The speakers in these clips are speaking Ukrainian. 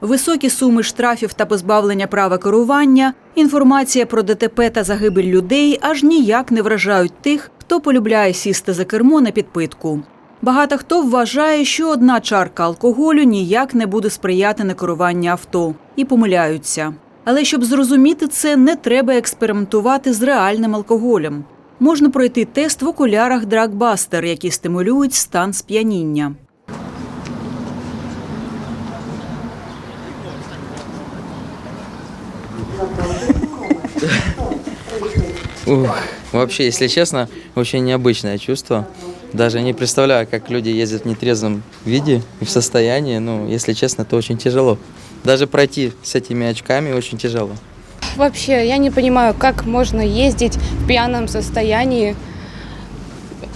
Високі суми штрафів та позбавлення права керування, інформація про ДТП та загибель людей аж ніяк не вражають тих, хто полюбляє сісти за кермо на підпитку. Багато хто вважає, що одна чарка алкоголю ніяк не буде сприяти на керування авто, і помиляються. Але щоб зрозуміти це, не треба експериментувати з реальним алкоголем. Можна пройти тест в окулярах Драгбастер, які стимулюють стан сп'яніння. Ух, вообще, если честно, очень необычное чувство. Даже не представляю, как люди ездят в нетрезвом виде и в состоянии. Ну, если честно, то очень тяжело. Даже пройти с этими очками очень тяжело. Вообще, я не понимаю, как можно ездить в пьяном состоянии.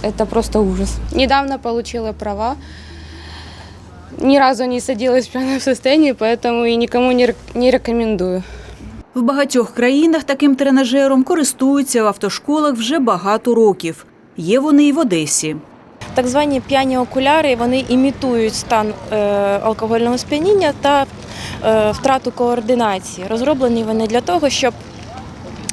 Это просто ужас. Недавно получила права. Ни разу не садилась в пьяном состоянии, поэтому и никому не, рек- не рекомендую. В багатьох країнах таким тренажером користуються в автошколах вже багато років. Є вони і в Одесі. Так звані п'яні окуляри вони імітують стан е, алкогольного сп'яніння та е, втрату координації. Розроблені вони для того, щоб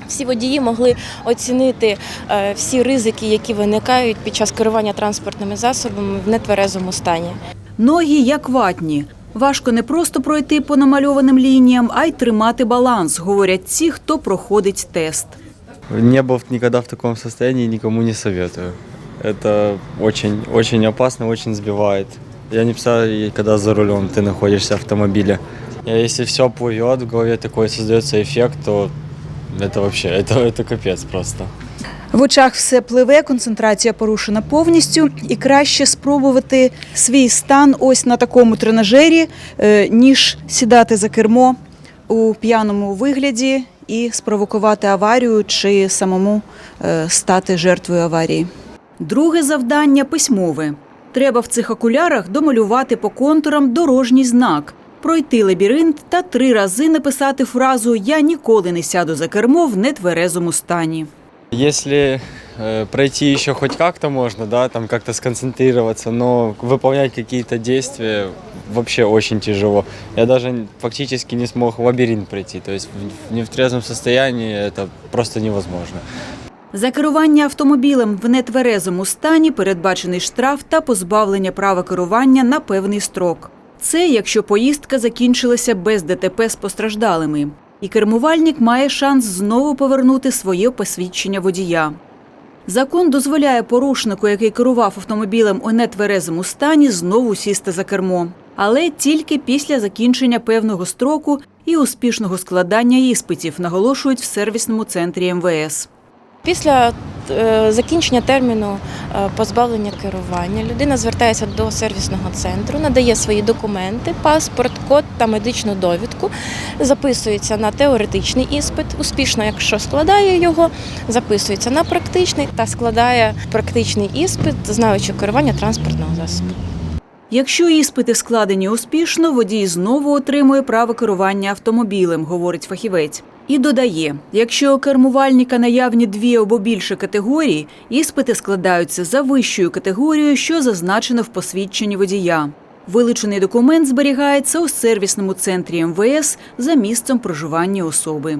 всі водії могли оцінити е, всі ризики, які виникають під час керування транспортними засобами в нетверезому стані. Ноги як ватні. Важко не просто пройти по намальованим лініям, а й тримати баланс, говорять ті, хто проходить тест. Не был никогда в таком состоянии, никому не советую. Это очень, очень опасно, очень сбивает. Я не представляю, когда за рулем ты находишься в автомобиле. А Если все плывет, в голове такой создается эффект, то это вообще, это, это капец просто. В очах все пливе, концентрація порушена повністю, і краще спробувати свій стан ось на такому тренажері, е, ніж сідати за кермо у п'яному вигляді і спровокувати аварію чи самому е, стати жертвою аварії. Друге завдання письмове. Треба в цих окулярах домалювати по контурам дорожній знак, пройти лабіринт та три рази написати фразу Я ніколи не сяду за кермо в нетверезому стані. Если э, пройти еще хоть как-то можно, да, там как-то сконцентрироваться, но выполнять какие-то действия вообще очень тяжело. Я даже фактически не смог лабиринт пройти, то есть в, не в трезвом состоянии это просто невозможно. За керування автомобілем в нетверезому стані передбачений штраф та позбавлення права керування на певний строк. Це якщо поїздка закінчилася без ДТП з постраждалими. І кермувальник має шанс знову повернути своє посвідчення водія. Закон дозволяє порушнику, який керував автомобілем у нетверезому стані, знову сісти за кермо. Але тільки після закінчення певного строку і успішного складання іспитів, наголошують в сервісному центрі МВС. Після закінчення терміну е, позбавлення керування людина звертається до сервісного центру, надає свої документи, паспорт, код та медичну довідку, записується на теоретичний іспит. Успішно, якщо складає його, записується на практичний та складає практичний іспит, знаючи керування транспортного засобу. Якщо іспити складені успішно, водій знову отримує право керування автомобілем, говорить фахівець. І додає, якщо у кермувальника наявні дві або більше категорій, іспити складаються за вищою категорією, що зазначено в посвідченні водія. Вилучений документ зберігається у сервісному центрі МВС за місцем проживання особи.